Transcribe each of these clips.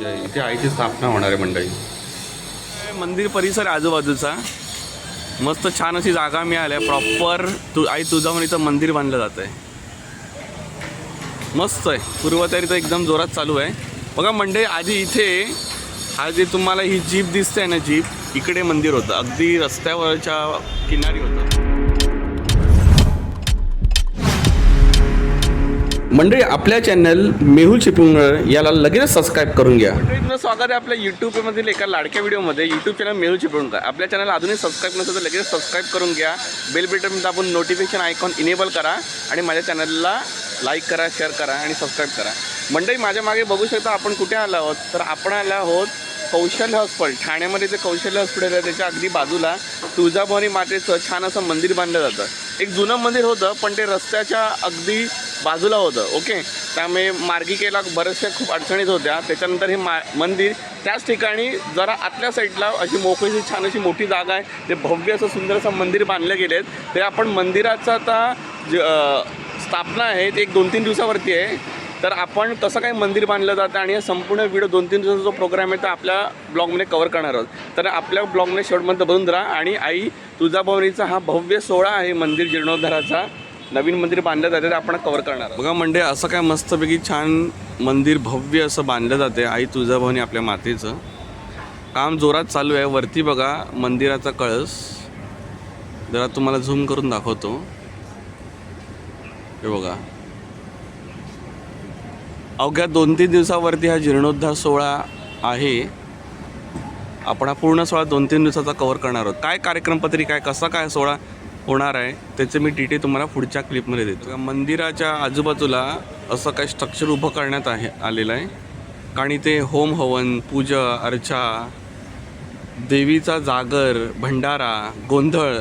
इथे आईची स्थापना होणार आहे मंडळी. मंदिर परिसर आजूबाजूचा. मस्त छान अशी जागा मिळाली आहे. प्रॉपर तू आई तुळजाभवानीचं मंदिर बांधलं जात आहे. मस्त आहे. पूर्वतयारी तर एकदम जोरात चालू आहे. बघा मंडळी आधी इथे हा जे तुम्हाला ही जीप दिसते ना जीप? इकडे मंदिर होतं. अगदी रस्त्यावरच्या किनारी होतं. मंडळी आपल्या चॅनल मेहुल शिपिंगर याला लगेच सबस्क्राईब करून घ्या. मंडळींचं स्वागत आहे आपल्या यूट्यूबमधील एका लाडक्या व्हिडिओमध्ये. यूट्यूब चॅनल मेहुल चिपळूणकर आपल्या चॅनल अजूनही सबस्क्राईब नसेल तर लगेच सबस्क्राईब करून घ्या. बेल बटन दाबून नोटिफिकेशन आयकॉन इनेबल करा आणि माझ्या चॅनलला लाईक करा शेअर करा आणि सबस्क्राईब करा. मंडळी माझ्या मागे बघू शकता आपण कुठे आलो आहोत? तर आपण आलो आहोत कौशल्य हॉस्पिटल ठाण्यामध्ये जे कौशल्य हॉस्पिटल आहे त्याच्या अगदी बाजूला तुळजाभवानी मातेचं छान असं मंदिर बांधलं जातं. एक जुनं मंदिर होतं पण ते रस्त्याच्या अगदी बाजूला होतं ओके? त्यामुळे मार्गिकेला बऱ्याचशा खूप अडचणीत होत्या. त्याच्यानंतर हे मा मंदिर त्याच ठिकाणी जरा आतल्या साईडला अशी मोकळीशी छान अशी मोठी जागा आहे. ते भव्य असं सुंदर असं मंदिर बांधलं गेले आहेत ते आपण मंदिराचं आता जे स्थापना आहे ते एक दोन तीन दिवसावरती आहे. तर आपण कसं काय मंदिर बांधलं जातं आणि संपूर्ण व्हिडिओ दोन तीन दिवसाचा जो प्रोग्राम आहे तो आपल्या ब्लॉगमध्ये कवर करणार आहोत. तर आपल्या ब्लॉगमध्ये शेवटमध्ये बघून राहा आणि आई तुळजाभवानीचा हा भव्य सोहळा आहे मंदिर जीर्णोद्धाराचा. नवीन मंदिर बांधलं जाते ते आपण कवर करणार बघा म्हणजे असं काय मस्तपैकी छान मंदिर भव्य असं बांधलं जाते आई तुळजाभवानी आपल्या मातेचं. काम जोरात चालू आहे वरती बघा मंदिराचा कळस. जरा तुम्हाला झूम करून दाखवतो. हे बघा. अवघ्या दोन तीन दिवसावरती हा जीर्णोद्धार सोहळा आहे. आपण हा पूर्ण सोहळा दोन तीन दिवसाचा कवर करणार आहोत. काय कार्यक्रम पत्रिका आहे कसा काय सोहळा होणार आहे त्याचे मी डिटेल तुम्हाला पुढच्या क्लिपमध्ये देतो. मंदिराच्या आजूबाजूला असं काही स्ट्रक्चर उभं करण्यात आहे आलेलं आहे. कारण इथे होम हवन पूजा अर्चा देवीचा जागर भंडारा गोंधळ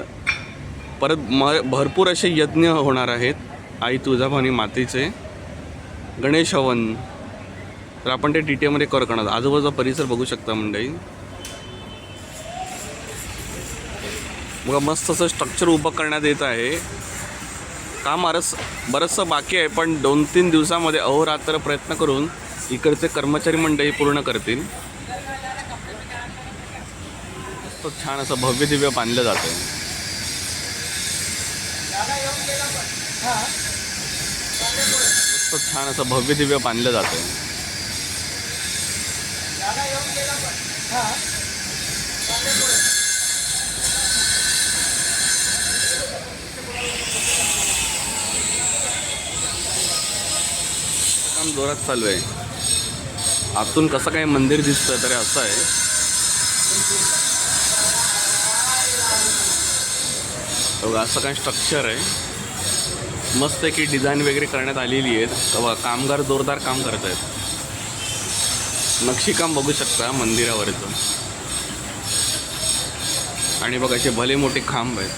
परत म भरपूर असे यज्ञ होणार आहेत. आई तुळजाभवानी मातेचे. गणेश हवन तर आपण ते डिटेलमध्ये कवर करणार आजूबाजूचा परिसर बघू शकता मंडळी. बघा मस्त असं स्ट्रक्चर उभं करण्यात येत आहे. काम बरंच बरंचसं बाकी आहे पण दोन तीन दिवसामध्ये अहोरात्र प्रयत्न करून इकडचे कर्मचारी मंडळी पूर्ण करतील. मस्त छान असं भव्य दिव्य बांधलं जातं मस्त छान असं भव्य दिव्य बांधलं जातं काम जोरात चालू आहे. आतून कसं काय मंदिर दिसतं तरी असं आहे. असं काय स्ट्रक्चर आहे. मस्त की डिझाईन वगैरे करण्यात आलेली आहेत. कामगार जोरदार काम करत आहेत. नक्षीकाम बघू शकता मंदिरावरचं. आणि बघ असे भले मोठे खांब आहेत.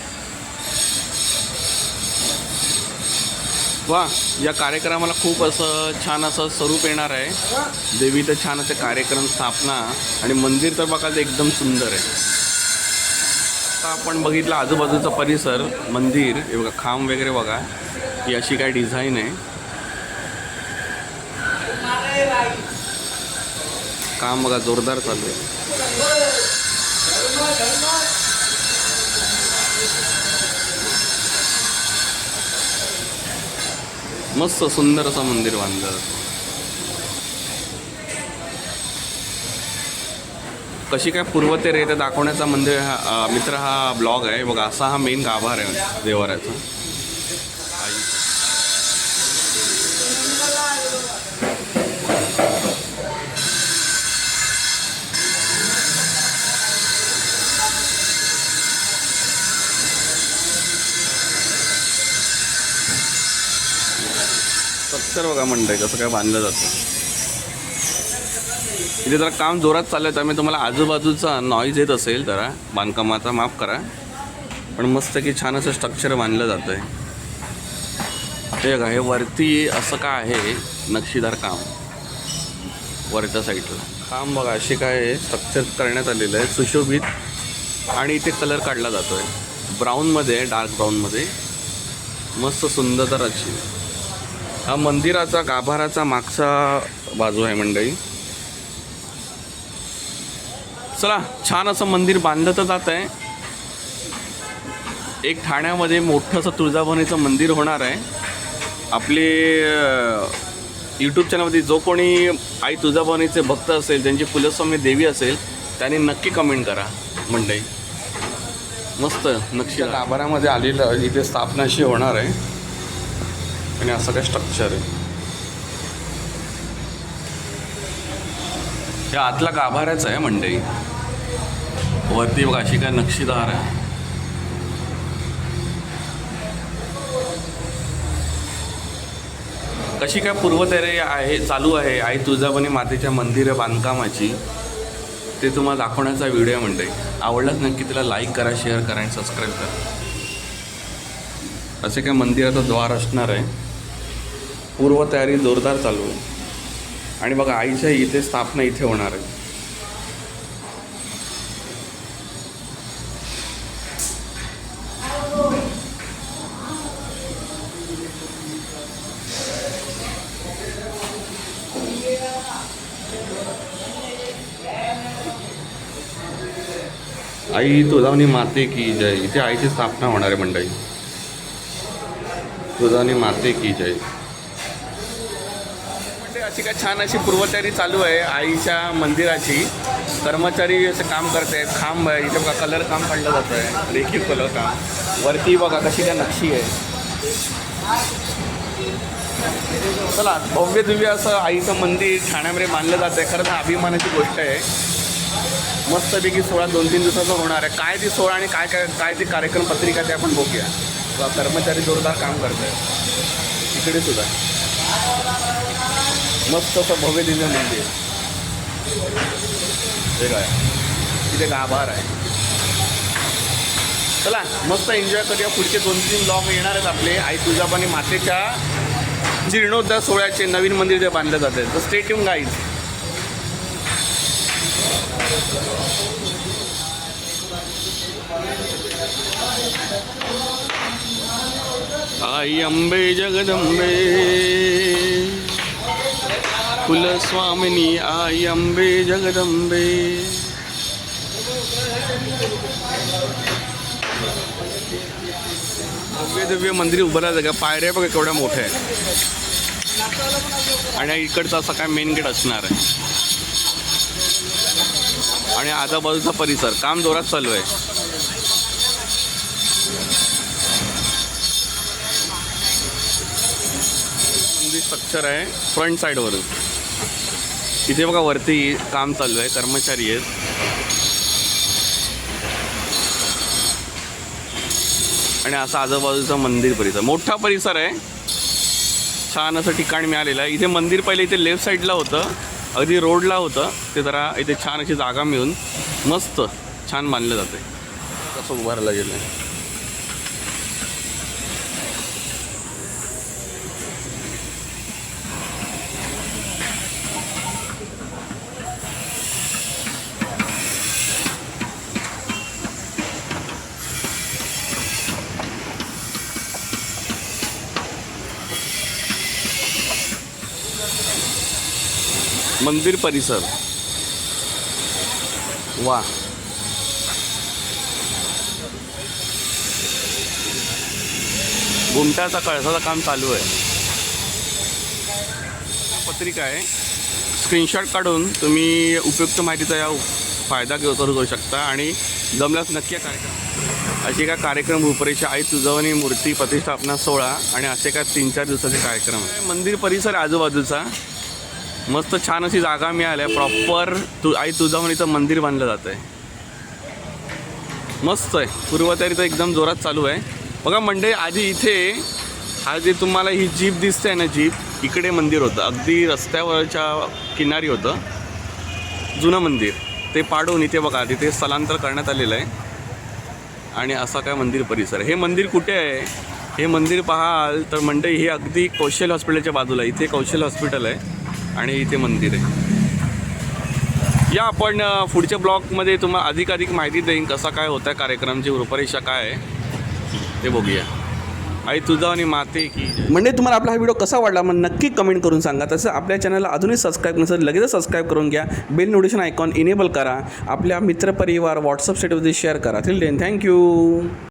वा या कार्यक्रमाला खूप असं छान असं स्वरूप येणार आहे. देवीचं छान असे कार्यक्रम स्थापना आणि मंदिर तर बघा ते एकदम सुंदर आहे. आता आपण बघितलं आजूबाजूचा परिसर मंदिर हे बघा खांब वगैरे बघा. ही अशी काय डिझाईन आहे. काम बघा जोरदार चालू आहे. मस्त सुंदर असं मंदिर बांधलं. कशी काय पूर्वतेर येते ते दाखवण्याचा मंदिर हा मित्र हा ब्लॉग आहे. बघा असा हा मेन गाभार आहे देवाऱ्याचा. स्ट्रक्चर बघा म्हणतंय कसं काय बांधलं जातं. इथे जरा काम जोरात चाललं आहे त्यामुळे तुम्हाला आजूबाजूचा नॉईज येत असेल जरा बांधकामाचा माफ करा. पण मस्त की छान असं स्ट्रक्चर बांधलं जातं आहे ते बघा हे वरती असं का आहे? नक्षीदार काम. वरच्या साईडला काम बघा असे काय स्ट्रक्चर करण्यात आलेलं आहे सुशोभित. आणि इथे कलर काढला जातो आहे ब्राऊनमध्ये डार्क ब्राऊनमध्ये मस्त सुंदर अशी. हा मंदिराचा गाभाराचा मागचा बाजू आहे मंडळी. चला छान असं मंदिर बांधलं तर जात आहे एक ठाण्यामध्ये मोठं असं तुळजाभवानीचं मंदिर होणार आहे. आपले यूट्यूब चॅनलमध्ये जो कोणी आई तुळजाभवानीचे भक्त असेल त्यांची कुलस्वामी देवी असेल त्यांनी नक्की कमेंट करा मंडई मस्त नक्षी गाभाऱ्यामध्ये आलेलं इथे स्थापना अशी होणार आहे. आणि असं काय स्ट्रक्चर आहे. हे आतला गाभाऱ्याच आहे मंडई वरती बघा अशी काय नक्षीदार आहे. कशी काय पूर्वतयारी आहे चालू आहे आई तुळजाभवानी मातेच्या मंदिर बांधकामाची ते तुम्हाला दाखवण्याचा व्हिडिओ म्हणते आवडलाच नक्की तिला लाईक करा शेअर करा आणि सबस्क्राईब करा. असे काय मंदिराचं द्वार असणार आहे. पूर्वतयारी जोरदार चालू आहे. आणि बघा आईच्या इथे स्थापना इथे होणार आहे. आई तुळजावणी माते की जय. इथे आईची स्थापना होणार आहे मंडळी. तुळजावणी माते की जय. आत्ताची काय छान अशी पूर्वतयारी चालू आहे आईच्या मंदिराची. कर्मचारी असं काम करत आहेत खांब आहे इथे बघा कलर काम काढलं जातं आहे रेखीव कलर काम वरती बघा कशी काय नक्षी आहे. चला भव्य दिव्य असं आईचं मंदिर ठाण्यामध्ये मानलं जातं आहे खरंच अभिमानाची गोष्ट आहे. मस्तपैकी सोळा दोन तीन दिवसाचा होणार आहे. काय ती सोळा आणि काय काय काय ती कार्यक्रम पत्रिका ते आपण बघूया. कर्मचारी जोरदार काम करत आहे इकडे सुद्धा. मस्त असं भव्य दिव्य मंदिर. हे काय? तिथे गाभार आहे. चला मस्त एन्जॉय करूया. पुढचे दोन तीन ब्लॉग येणार आहेत आपले. आई तुळजाबानी मातेच्या जीर्णोद्धार सोहळ्याचे नवीन मंदिर जे बांधलं जाते तर स्टेट युम गाईज आई अंबे जगदंबे. कुलस्वामिनी आई अंबे जगदंबे। भव्य दिव्य मंदिर उभं राहतं का? पायऱ्या बघा केवढ्या मोठ्या आहेत. आणि इकडचा असा काय मेन गेट असणार आहे. आणि आजूबाजूचा परिसर काम जोरात चालू आहे. मंदिर स्ट्रक्चर आहे फ्रंट साईडवरून इथे बघा वरती काम चालू आहे कर्मचारी आहेत. आणि असा आजूबाजूचा मंदिर परिसर. मोठा परिसर आहे. छान असं ठिकाण मिळालेलं आहे. इथे मंदिर पहिले इथे लेफ्ट साईडला होतं. अगदी रोडला होतं. ते जरा इथे छान अशी जागा मिळून मस्त छान बांधलं जाते कसं उभारलं गेलं मंदिर परिसर. वा गुंटाचा कळसाचं काम चालू आहे. पत्रिका आहे. स्क्रीनशॉट काढून तुम्ही उपयुक्त माहितीचा या फायदा घेऊ करू शकता आणि जमल्यास नक्की कार्यक्रम असे काय कार्यक्रम रूपरेषा आई तुझवणी मूर्ती प्रतिष्ठापना सोहळा आणि असे काय तीन चार दिवसाचे कार्यक्रम मंदिर परिसर आजूबाजूचा. मस्त छान अशी जागा मिळाल्या. प्रॉपर तु आई तुळजाभवानीचं मंदिर बांधलं जातं आहे मस्त आहे. पूर्वतयारी तर एकदम जोरात चालू आहे. बघा मंडळी आधी इथे हा जे तुम्हाला ही जीप दिसते ना जीप? इकडे मंदिर होतं. अगदी रस्त्यावरच्या किनारी होतं. जुनं मंदिर. ते पाडून इथे बघा तिथे स्थलांतर करण्यात आलेलं आहे. आणि असा काय मंदिर परिसर हे मंदिर कुठे आहे? हे मंदिर पाहाल तर मंडई हे अगदी कौशल हॉस्पिटलच्या बाजूला इथे कौशल हॉस्पिटल आहे. आणि इथे मंदिर आहे. या आपण पुढच्या ब्लॉगमध्ये तुम्हाला अधिकाधिक माहिती देईन कसा काय होता कार्यक्रमची रूपरेषा काय आहे. ते बघूया. आई तुझा आणि माते की. म्हणजे तुम्हाला आपला हा व्हिडिओ कसा वाटला मग नक्की कमेंट करून सांगा. तसं आपल्या चॅनलला अजूनही सबस्क्राईब नसेल लगेच सबस्क्राईब करून घ्या. बेल नोटिफिकेशन आयकॉन इनेबल करा. आपल्या मित्रपरिवार व्हॉट्सअप स्टेटमध्ये शेअर करा. Till then thank you